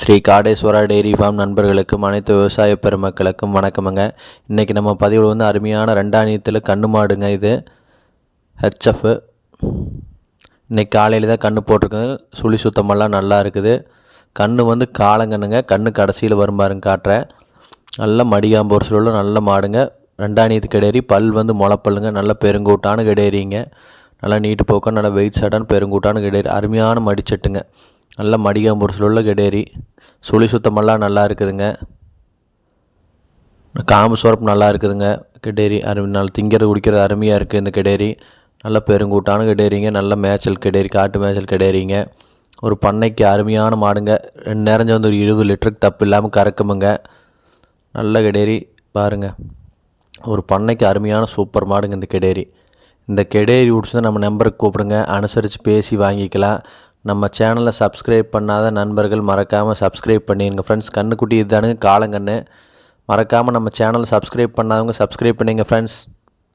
Sri Kadeswara dairy farm நண்பர்களுக்கும் அனைத்து விவசாய பெருமக்களுக்கும் வணக்கமுங்க. இன்றைக்கி நம்ம பதிவில் வந்து அருமையான ரெண்டாணியத்தில் கண்ணு மாடுங்க இது. ஹெச்எஃப் இன்றைக்கி காலையில் தான் கண்ணு போட்டிருக்குது. சுழி சுத்தமெல்லாம் நல்லா இருக்குது. கண்ணு வந்து காலங்கண்ணுங்க. கண்ணு கடைசியில் வரும் பாருங்க காட்டுறேன் நல்ல மடியாம்பூர் உள்ள நல்ல மாடுங்க. ரெண்டாணியத்து கிடேரி பல் வந்து முளப்பல்லுங்க. நல்ல பெருங்கூட்டான கிடேரிங்க. நல்லா நீட்டு போக்கம் நல்லா வெயிட் சடான பெருங்கூட்டான கிடேரி. அருமையான மடிச்சட்டுங்க. நல்ல மடிகாம்பூர் உள்ள கிடேரி. சுழி சுத்தமெல்லாம் நல்லா இருக்குதுங்க. காம்பு சுரப்பு நல்லா இருக்குதுங்க. கெடேரி அருமை நல்ல திங்கிறது குடிக்கிறது அருமையாக இருக்குது இந்த கிடேரி. நல்ல பெருங்கூட்டான கிடேரிங்க. நல்ல மேய்ச்சல் கெடேரி காட்டு மேய்ச்சல் கெடேரிங்க. ஒரு பண்ணைக்கு அருமையான மாடுங்க. ரெண்டு நேரம் வந்து ஒரு இருபது லிட்டருக்கு தப்பு இல்லாமல் கறக்குமுங்க. நல்ல கெடேரி பாருங்கள் ஒரு பண்ணைக்கு அருமையான சூப்பர் மாடுங்க இந்த கிடேரி. இந்த கெடேரி உட்ஸ் நம்ம நம்பருக்கு கூப்பிடுங்க. அனுசரித்து பேசி வாங்கிக்கலாம். நம்ம சேனலை சப்ஸ்கிரைப் பண்ணாத நண்பர்கள் மறக்காமல் சப்ஸ்கிரைப் பண்ணிடுங்க ஃப்ரெண்ட்ஸ் கண்ணுக்குட்டி இதுதானுங்க காலங்கன்று மறக்காமல் நம்ம சேனலை சப்ஸ்கிரைப் பண்ணாதவங்க சப்ஸ்கிரைப் பண்ணிங்க ஃப்ரெண்ட்ஸ்